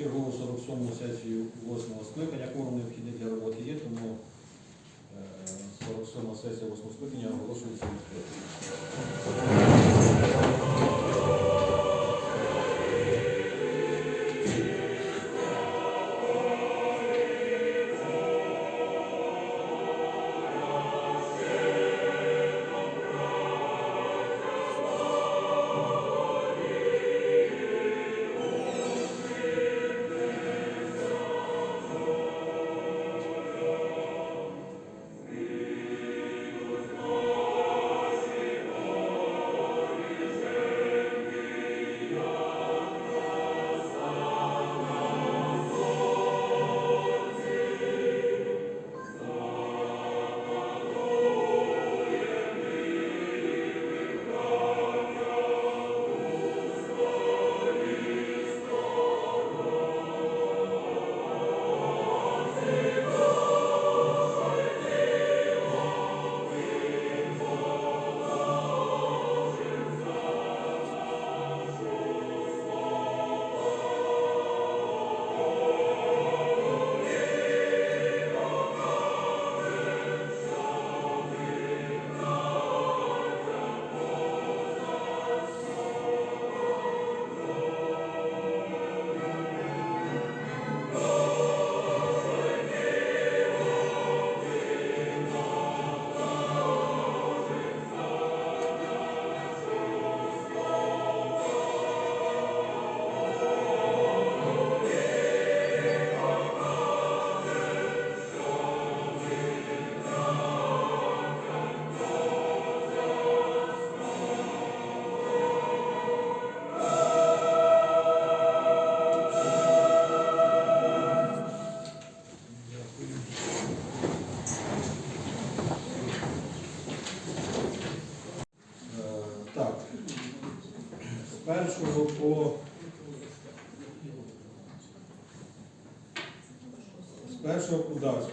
чергову 47 сесію 8 скликання. Кворум необхідний для роботи є, тому е, 47 сесія 8 скликання оголошується відкритою.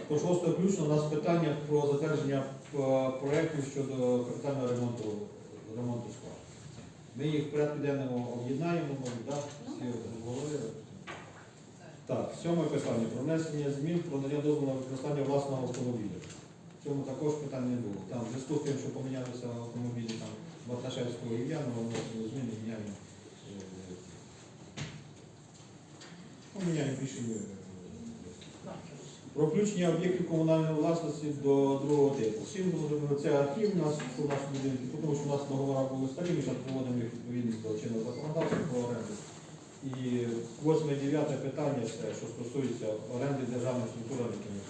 По шостого включно у нас питання про затвердження е, проєктів щодо капітального ремонту ремонту складу. Ми їх в порядку денному об'єднаємо, мабуть, да? всі обговорили. Так, сьоме питання про внесення змін про надання дозволу на використання власного автомобіля. В цьому також питань не було. Там в зв'язку з тим, що помінялися автомобілі там Барташевського і вносили зміни, міняємо. е, Ну, рішення. Про включення об'єктів комунальної власності до другого типу. Всім зрозуміло, це архів у нас у нас будинки, тому що у нас договори були старі, ми зараз проводимо їх відповідність до чинного законодавства про оренду. І восьме, дев'яте питання, це, що стосується оренди державних структур, передаємо.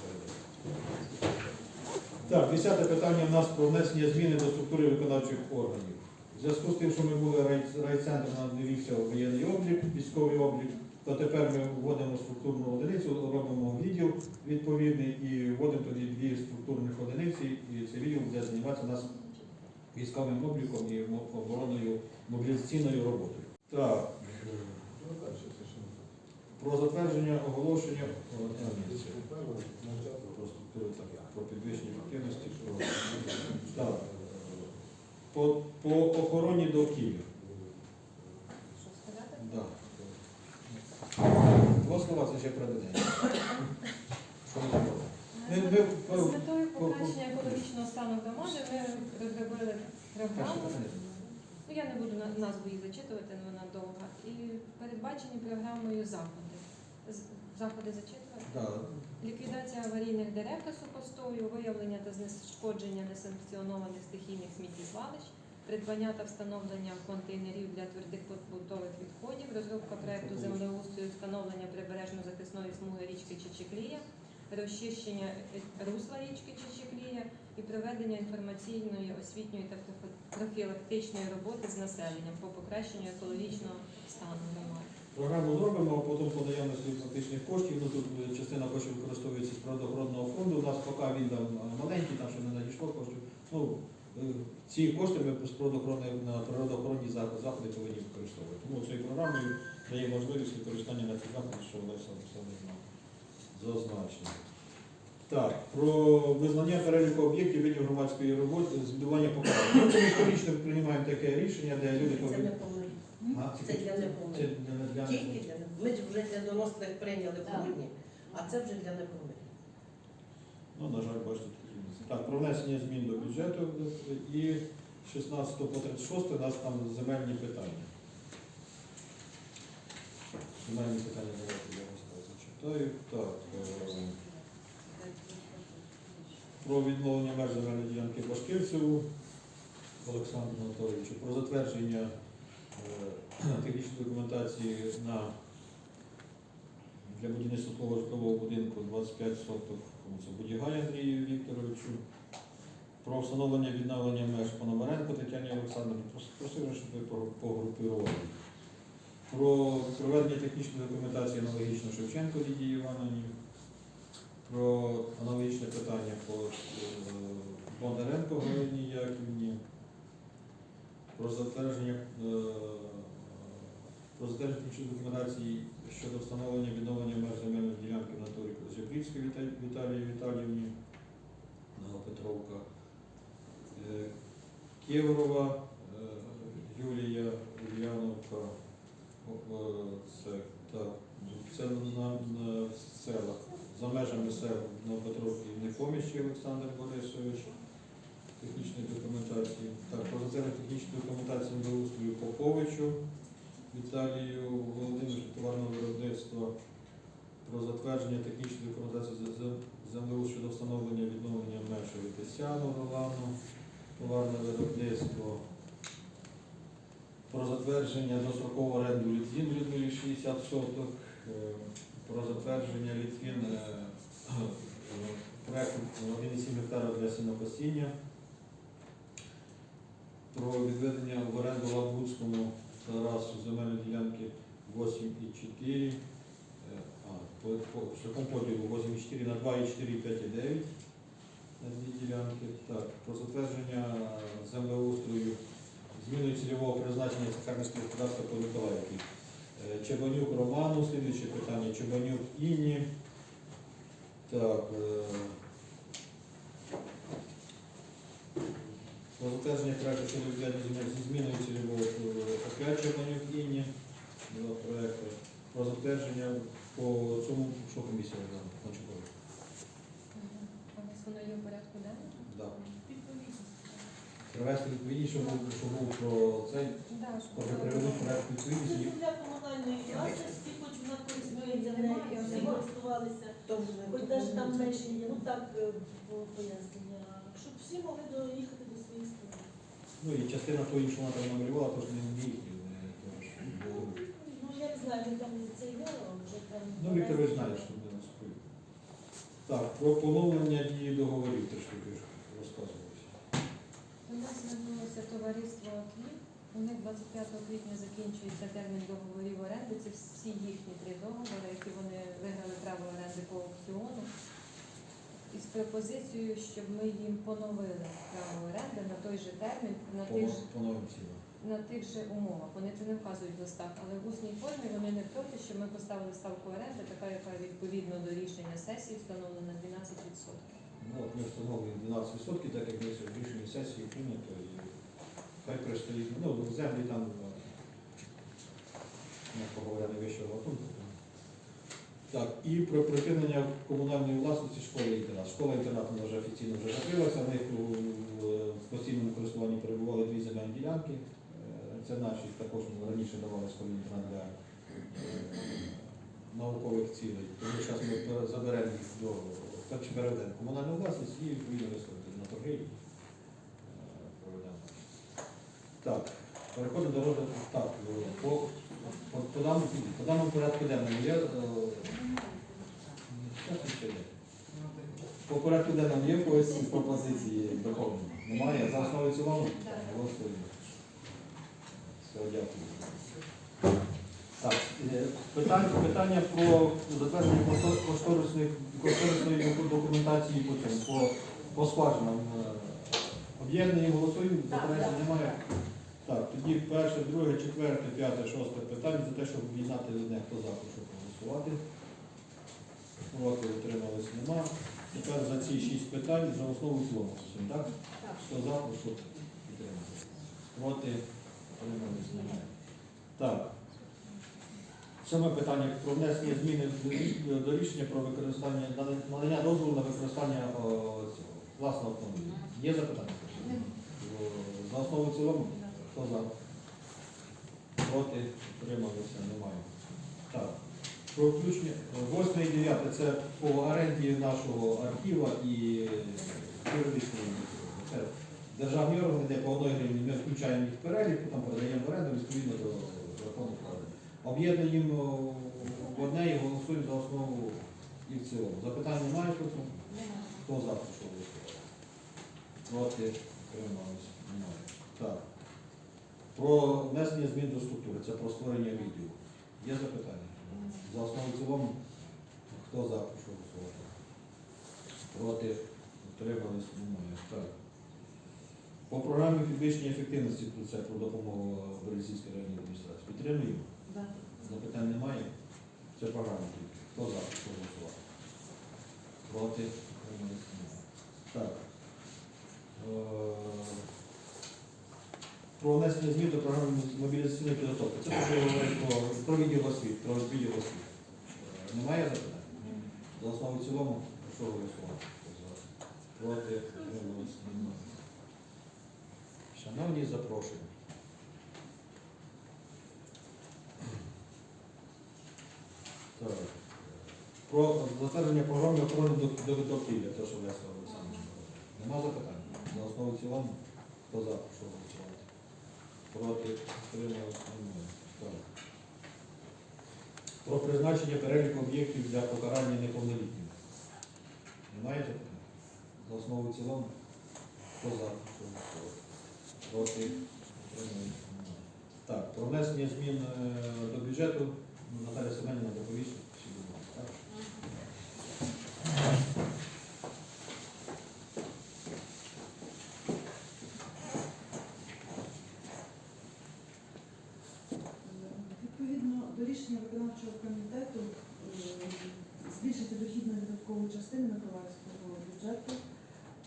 Так, десяте питання у нас про внесення зміни до структури виконавчих органів. В зв'язку з тим, що ми були рай- райцентр, нам дивився воєнний облік, військовий облік, то тепер ми вводимо структурну одиницю, робимо відділ відповідний і вводимо тоді дві структурних одиниці, і цей відділ буде займатися нас військовим обліком і обороною мобілізаційною роботою. Так. Про затвердження оголошення про структуру, так, про підвищення ефективності. Про, по, по охороні довкілля. Що сказати? Да. Два слова це ще З метою покращення екологічного стану громади ми розробили програму. Ну, я не буду назву її зачитувати, але вона довга. І передбачені програмою заходи. Заходи зачитувати. Да. Ліквідація аварійних дерев та сухостою, виявлення та знешкодження несанкціонованих стихійних сміттєзвалищ, придбання та встановлення контейнерів для твердих побутових відходів, розробка проекту землеустрою, встановлення прибережно-захисної смуги річки Чечеклія, розчищення е, русла річки Чечеклія і проведення інформаційної, освітньої та профілактичної роботи з населенням по покращенню екологічного стану громади. Програму зробимо, а потім по наявності фактичних коштів. Ну тут е, частина коштів використовується з природоохоронного фонду. У нас поки він там е, маленький, там ще не надійшло коштів. Ну, ці кошти ми на природоохоронні заходи повинні використовувати. Тому цією програмою дає можливість використання на ці заходи, що Олеся Олександрівна зазначила. Так, про визнання переліку об'єктів видів громадської роботи, збудування покарання. Ми щорічно приймаємо таке рішення, де люди Це повинні. повинні. Це для Це неповних. для, Тільки для неповних. Ми вже для дорослих прийняли грудні, а це вже для неповних. Ну, на жаль, бачите. Так, про внесення змін до бюджету і 16 по 36 у нас там земельні питання. Земельні питання давайте я вас зачитаю. Так, е, про відновлення меж земельної ділянки Башкирцеву Олександру Анатолійовичу, про затвердження е, технічної документації на для будівництва житлового будинку 25 соток це Будігай Андрію Вікторовичу. Про встановлення відновлення меж Пономаренко Тетяні Олександрівні. Прос- Просили, щоб ви погру- погрупували. Про проведення технічної документації аналогічно Шевченко Лідії Івановні. Про аналогічне питання по е, Бондаренко Галині Яківні. Про затвердження е, про затвердження документації щодо встановлення відновлення меж земельної ділянки в натурі Жебрівської Віталії Віталіївні, Новопетровка, Е, Кєврова е, Юлія Ульяновка, е, це, так, це на, на селах, за межами сел Новопетровки Непоміщі Олександр Борисович, технічної документації. Так, про затвердження технічної документації благоустрою Поповичу, Віталію Володимировичу товарного виробництва про затвердження технічної документації з- з- щодо встановлення відновлення меж Вітесяну Роману, товарне виробництво, про затвердження дострокового оренду Літвін Людмилі 60 соток, е, про затвердження Літвін е, проекту 1,7 гектара для сінокосіння, про відведення в оренду Лабуцькому Тарасу земельної ділянки 8,4, е, шляхом поділу 8,4 на 2,4, 5,9 на дві ділянки. Так, про затвердження землеустрою зміною цільового призначення цехарницького господарства по Миколаївці. Е, Чебанюк Роману, слідуюче питання, Чебанюк Інні. Так, про затвердження проекту щодо земель зі зміною цільового опять Чебанюк Інні. Два проекти. Про затвердження по цьому, що комісія? Кончукова? У нас воно є в порядку денному? Да. Привести відповідність, що був, що був про цей, Да, що про було. приведуть проект для комунальної власності, хоч вона користується нею, всі користувалися. Хоч навіть там менше є, ну так е, по пояснення, щоб всі могли доїхати. Ну і частина тої, що вона там намалювала, тож не їхні. Ну я не він там це є, а вже там. Ну, Віктор, ви знаєте, що ми розповіли. Так, про поновлення дії договорів трошки розказувалося. У нас звернулося товариство «Квіт». У них 25 квітня закінчується термін договорів оренди. Це всі їхні три договори, які вони виграли право оренди по аукціону. Із пропозицією, щоб ми їм поновили право оренди на той же термін, на тих же, По новим цінам. на тих же умовах. Вони це не вказують в листах, але в усній формі вони не проти, щоб ми поставили ставку оренди, така, яка відповідно до рішення сесії встановлена 12%. Ну, от ми встановлюємо 12%, так як ми в рішенні сесії прийнято, і хай пристоїть, ну, землі там, е, ми поговорили вищого пункту. Так, і про припинення комунальної власності школи інтернат. Школа інтернат вона вже офіційно вже закрилася, в них в постійному користуванні перебували дві земельні ділянки. Е, Це наші також ми раніше давали школі інтернат для е, наукових цілей. Тому зараз ми заберемо їх до чи переведемо комунальну власність і відповідно виставити на торги е. Так, переходимо до розгляду. Так, по, по, по, по даному порядку денному є. По порядку денному є в когось пропозиції доповнення? Немає? За основу цілому? Голосуємо. Все, дякую. Так, е, питання, питання про затвердження кошто- кошторисної документації по цьому, по, по скважинам. Е, Об'єднані голосуємо, заперечень немає. Так, тоді перше, друге, четверте, п'яте, шосте питання за те, щоб об'єднати одне, хто за, прошу проголосувати. Проти утримались нема. Тепер за ці шість питань за основу цілому. Так? Хто за, прошу підтримати. Проти утримались немає. Так. Сьоме питання про внесення зміни до рішення про використання надання дозволу на використання о, цього власного автомобіля. Є запитання? За основу цілому? Хто за? Проти? Утрималися? Немає. Так. Про включення 8 і 9 це по оренді нашого архіва і юридичної. Це державні органи, де по одній гривні ми включаємо їх в перелік, потім передаємо в оренду відповідно до закону вкладення. Об'єднуємо в одне і голосуємо за основу і в цілому. Запитань немає по? Хто за прошу голосувати? Проти? Утрималися? Немає. Так. Про внесення змін до структури. Це про створення відділу. Є запитання? За основу цілому? Хто за прошу голосувати? Проти? Немає. Так. По програмі підвищення ефективності це про допомогу Березівській районній адміністрації. Підтримуємо? Да. Запитань немає. Це програма тільки. Хто за? Хто голосував? Проти? Так. Про внесення змін до програми мобілізаційної підготовки. Це те, що я говорив про, про відділ освіт, про відділ освіт. Е, Немає запитань? За основу в цілому, прошу голосувати. Проти? Утримались? Шановні, запрошую. Так. Про затвердження програми охорони до, до довкілля, те, що Леся Олександровна. говорила. Нема запитань? За основу в цілому, хто за, що голосувати? Проти, утрималось, немає. Про призначення переліку об'єктів для покарання неповнолітніх. Немає? За основу цілому, хто за. Проти, утрималось. Так, про внесення змін е, до бюджету Наталя Семенівна доповість. Всі будь ласка, так? Відповідно до рішення виконавчого комітету е, збільшити дохідну і видаткову частину Миколаївського бюджету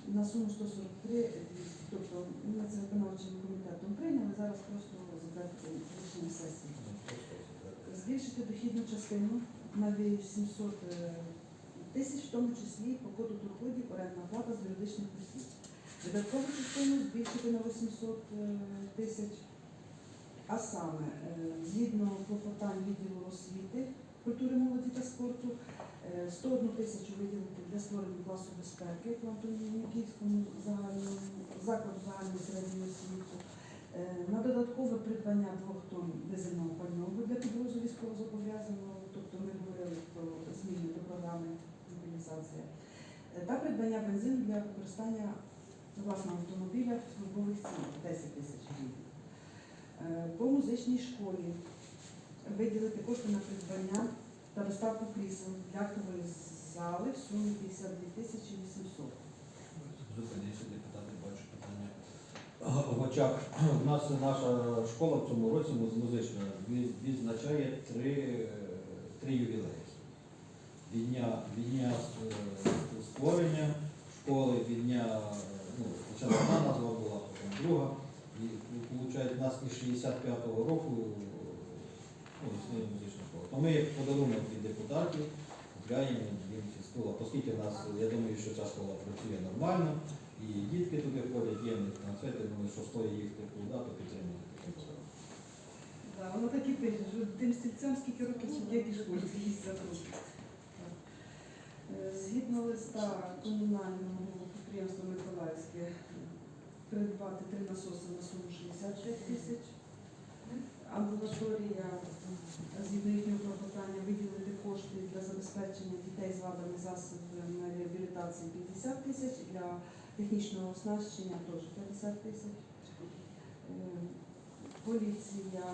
на суму 143 200. Тобто ми це виконавчим комітетом прийняли, зараз просто задати рішення сесії. Збільшити дохідну частину на 800 е, тисяч, в тому числі по коду доходів орендна плата з юридичних осіб. Видаткову частину збільшити на 800 е, тисяч. А саме, е, згідно клопотань відділу освіти, культури, молоді та спорту, е, 101 тисячу виділити для створення класу безпеки в Антонівському закладу загальної середньої освіти, на додаткове придбання двох тонн дизельного пального для підвозу військовозобов'язаного, тобто ми говорили про зміни до програми мобілізація, Е, та придбання бензину для використання власного автомобіля в службових цілях 10 тисяч гривень. Е, По музичній школі виділити кошти на придбання та доставку крісел для актової зали в сумі 52 тисячі 800. Зупинися, депутати, питання. В очах у нас наша школа в цьому році музична відзначає три, три ювілеї. Від дня, від дня е, створення школи, від дня, е, ну, спочатку одна назва була, потім друга. І виходить, у нас із 65-го року ну, існує музична школа. То ми як подарунок від депутатів школа, оскільки нас, я думаю, що ця школа працює нормально, і дітки туди ходять, є концерти, думаю, що стоїть їх таку дату підтримувати таким подарунком. Да, воно так і пише, що тим стільцям скільки років і школі їсть за трошки. Згідно листа комунального підприємства Миколаївське придбати три насоси на суму 65 тисяч. Амбулаторія, е, згідно їхнього клопотання, виділити кошти для забезпечення дітей з вадами засобами реабілітації 50 тисяч, для технічного оснащення теж 50 тисяч. Е, Поліція,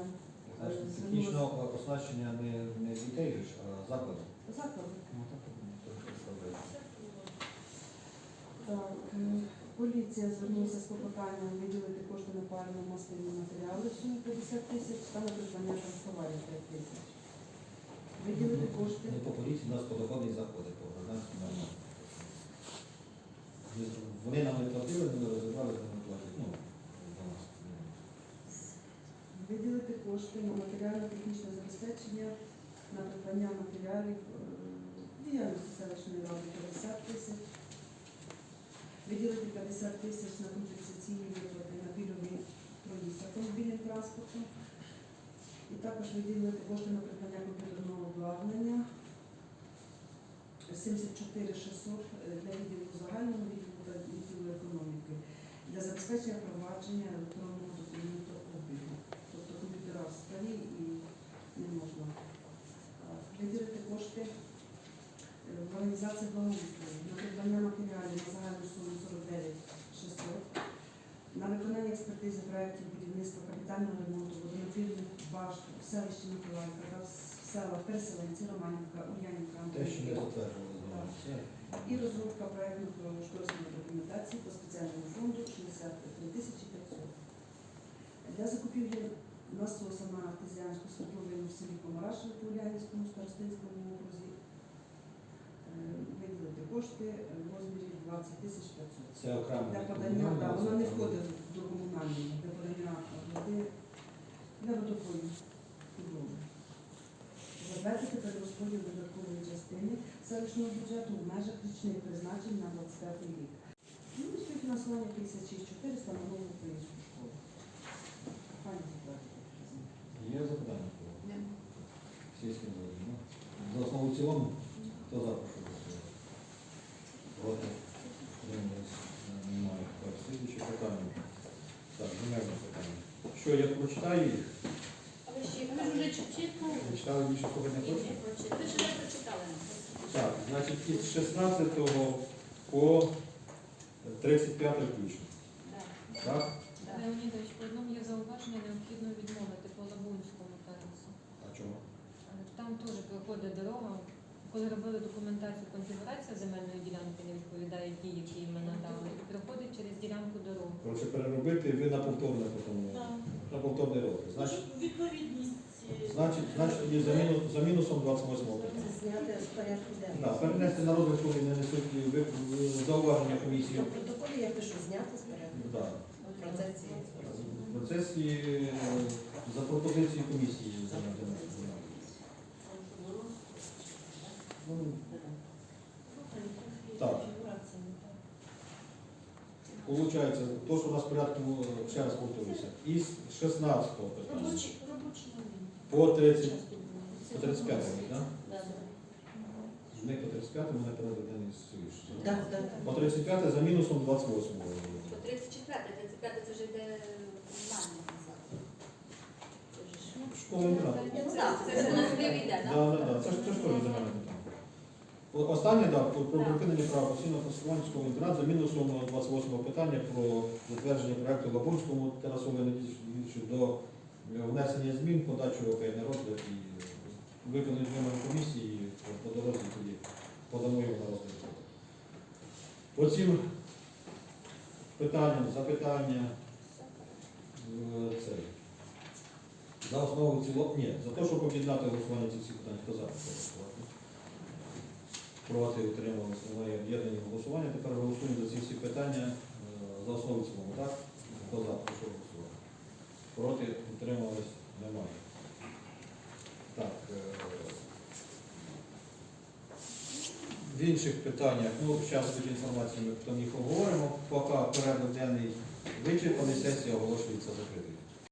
Знаєш, Технічне оснащення не, не дітей, ж, а закладу. заклади. Ну, так. Так, е, поліція звернулася з клопотанням виділити кошти на паливно-мастильні матеріали в сумі 50 тисяч та на придбання канцелярії 5 тисяч. Виділити кошти. Не по поліції, у нас подоходний заходи по гражданському нормально. Вони нам не платили, ми не розібрали, вони платять. Ну, за нас. Виділити кошти на матеріально-технічне забезпечення на придбання матеріалів е, діяльності селищної ради 50 тисяч. Виділити 50 тисяч на компенсаційні виплати на пільгові проїзд автомобільним транспортом. І також виділити кошти на придбання комп'ютерного обладнання 74 600 для відділу загального відділу для забезпечення впровадження електронного документообігу. Тобто комп'ютера старі і не можна. Виділити кошти е, в організації благоустрою на придбання матеріалів на загальну суму 49 600 на виконання експертизи проєктів будівництва капітального ремонту водонапірних башт в селищі Миколаївка та в селах Переселенці, Романівка, Ульянівка, Те, що не затверджували. І розробка проєктно кошторисної документації по спеціальному фонду 63 тисячі 500. Для закупівлі насоса на артезіанську свердловину в селі Комарашеве по Улянівському старостинському окрузі е, виділити кошти в розмірі 20 тисяч 500. Це окремо. Для подання, да, воно не входить до комунального, для подання води для водопою. Затвердити перерозподіл додаткової частини селищного бюджету в межах річних призначень на 25 рік. Ну, співфінансування 56 400 на нову українську школу. Пані затвердити. Є запитання? Сільським голові. За основу цілому? Хто за прошу голосувати? Проти? Немає. Так, слідуюче питання. Так, земельне питання. Що, я прочитаю їх? Ви ж ви ж вже читали? Ви читали більше хочете? не прочитали. Ви ж не прочитали. Так, значить, із 16 по 35 включно. Так, Так? так. Леонідович, по одному є зауваження, необхідно відмовити по Лабунському Тарасу. А чому? Е, Там теж проходить дорога. Коли робили документацію, конфігурація земельної ділянки не відповідає тій, які ми надали. І проходить через ділянку дороги. Коротше, переробити ви на повторне потім. На повторний рок. Значить, значить, значить тоді за, мінус, за мінусом 28 питання. Це зняти з порядку Да, денного. перенести на розгляд, коли не несуть ви- зауваження комісії. В протоколі я пишу зняти з порядку. Да. В процесі. В процесі е, за пропозицією комісії. Ну, Так. конфігурація так. Получається, то, що у нас в порядку, е, ще раз повторюся, із 16 питання Робочі, робочі моменти. По 30, Часто по 35, так? Да, да. З них по 35 мене переведений з Так, так. По 35 за мінусом 28. По 34, 35 це вже йде ж- Школа. Ну так, це ж на збив йде, Да, так? да, да. Це ж теж за мене питання. Останнє, да, про Так. припинення права постійного користування школи інтернат за мінусом 28 питання про затвердження проекту Лабунському Тарасової Надійовичу до е, внесення змін, подачу окей на розгляд і е, виконання вимоги комісії по, дорозі тоді подамо його на розгляд. По цим питанням, запитання е, цей. За основу цілого, ні, за те, щоб об'єднати голосування цих всіх питань, хто за. Проти утрималися, немає об'єднані голосування. Тепер голосуємо за ці всі питання е, за основу цілому, так? Хто за. Проти утримались, немає. Так. е, В інших питаннях, ну, зараз від інформації ми там їх обговоримо. Поки порядок денний вичерпаний, сесія оголошується закритою.